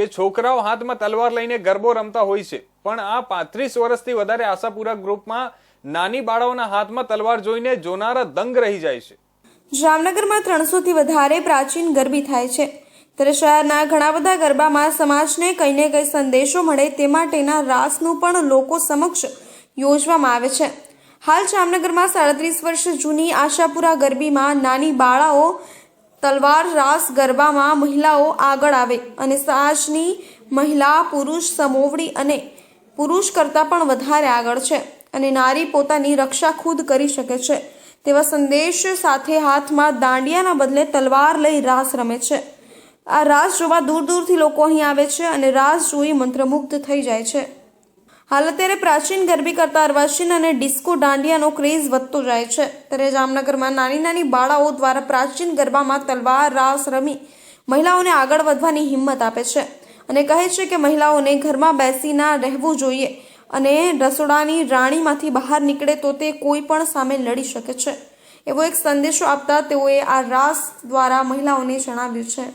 કે છોકરાઓ હાથમાં તલવાર લઈને ગરબો રમતા હોય છે. પણ આ પાંત્રીસ વર્ષથી વધારે આશાપુરા ગ્રુપમાં નાની બાળાઓના હાથમાં તલવાર જોઈને જોનારા દંગ રહી જાય છે. જામનગરમાં ત્રણસોથી વધારે પ્રાચીન ગરબી થાય છે. ત્યારે શહેરના ઘણા બધા ગરબામાં સમાજને કંઈ ને કંઈ સંદેશો મળે તે માટેના રાસનું પણ લોકો સમક્ષ યોજવામાં આવે છે. હાલ જામનગરમાં સાડત્રીસ વર્ષ જૂની આશાપુરા ગરબીમાં નાની બાળાઓ તલવાર રાસ ગરબામાં મહિલાઓ આગળ આવે અને સાજની મહિલા, પુરુષ, સમોવડી અને પુરુષ કરતાં પણ વધારે આગળ છે અને નારી પોતાની રક્ષા ખુદ કરી શકે છે. તેવા સંદેશ સાથે હાથમાં દાંડિયાના બદલે તલવાર લઈ રાસ રમે છે. આ રાસ જોવા દૂર દૂરથી લોકો અહીં આવે છે અને રાસ જોઈ મંત્રમુગ્ધ થઈ જાય છે. હાલ અત્યારે પ્રાચીન ગરબી કરતા અર્વાચીન અને ડિસ્કો દાંડિયાનો ક્રેઝ વધતો જાય છે. ત્યારે જામનગરમાં નાની નાની બાળાઓ દ્વારા પ્રાચીન ગરબામાં તલવાર, રાસ રમી મહિલાઓને આગળ વધવાની હિંમત આપે છે અને કહે છે કે મહિલાઓને ઘરમાં બેસી ના રહેવું જોઈએ અને રસોડાની રાણીમાંથી બહાર નીકળે તો તે કોઈ પણ સામે લડી શકે છે. એવો એક સંદેશો આપતા તેઓએ આ રાસ દ્વારા મહિલાઓને જણાવ્યું છે.